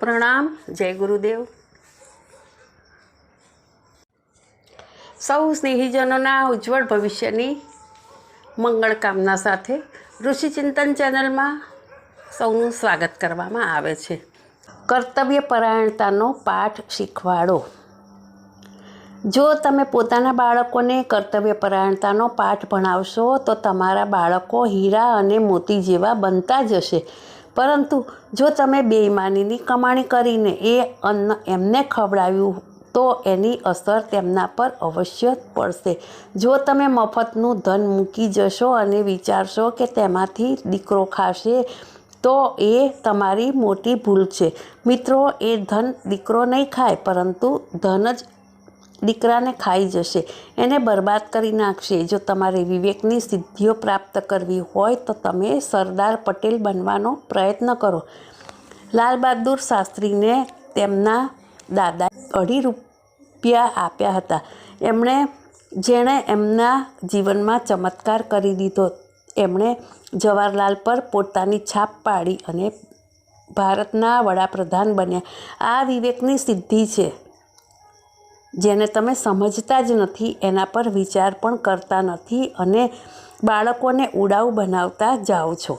પ્રણામ, જય ગુરુદેવ. સૌ સ્નેહીજનોના ઉજ્જવળ ભવિષ્યની મંગળ કામના સાથે ઋષિચિંતન ચેનલમાં સૌનું સ્વાગત કરવામાં આવે છે. કર્તવ્ય પરાયણતાનો પાઠ શીખવાડો. જો તમે પોતાના બાળકોને કર્તવ્ય પરાયણતાનો પાઠ ભણાવશો, તો તમારા બાળકો હીરા અને મોતી જેવા બનતા જશે પરંતુ જો તમે બેઈમાનીની કમાણી કરીને એ અન્ન એમને ખવડાવ્યું, તો એની અસર તેમના પર અવશ્ય પડશે. જો તમે મફતનું ધન મૂકી જશો અને વિચારશો કે તેમાંથી દીકરો ખાશે, તો એ તમારી મોટી ભૂલ છે. મિત્રો, એ ધન દીકરો નહીં ખાય, પરંતુ ધન જ દીકરાને ખાઈ જશે. એને બરબાદ કરી નાખશે. જો તમારે વિવેકની સિદ્ધિઓ પ્રાપ્ત કરવી હોય તો તમે સરદાર પટેલ બનવાનો પ્રયત્ન કરો. લાલ બહાદુર શાસ્ત્રીને તેમના દાદા અઢી રૂપિયા આપ્યા હતા. એમણે, જેણે એમના જીવનમાં ચમત્કાર કરી દીધો. એમણે જવાહરલાલ પર પોતાની છાપ પાડી અને ભારતના વડાપ્રધાન બન્યા. આ વિવેકની સિદ્ધિ છે. જેને તમે સમજતા જ નથી, એના પર વિચાર પણ કરતા નથી અને બાળકોને ઉડાવ બનાવતા જાઓ છો.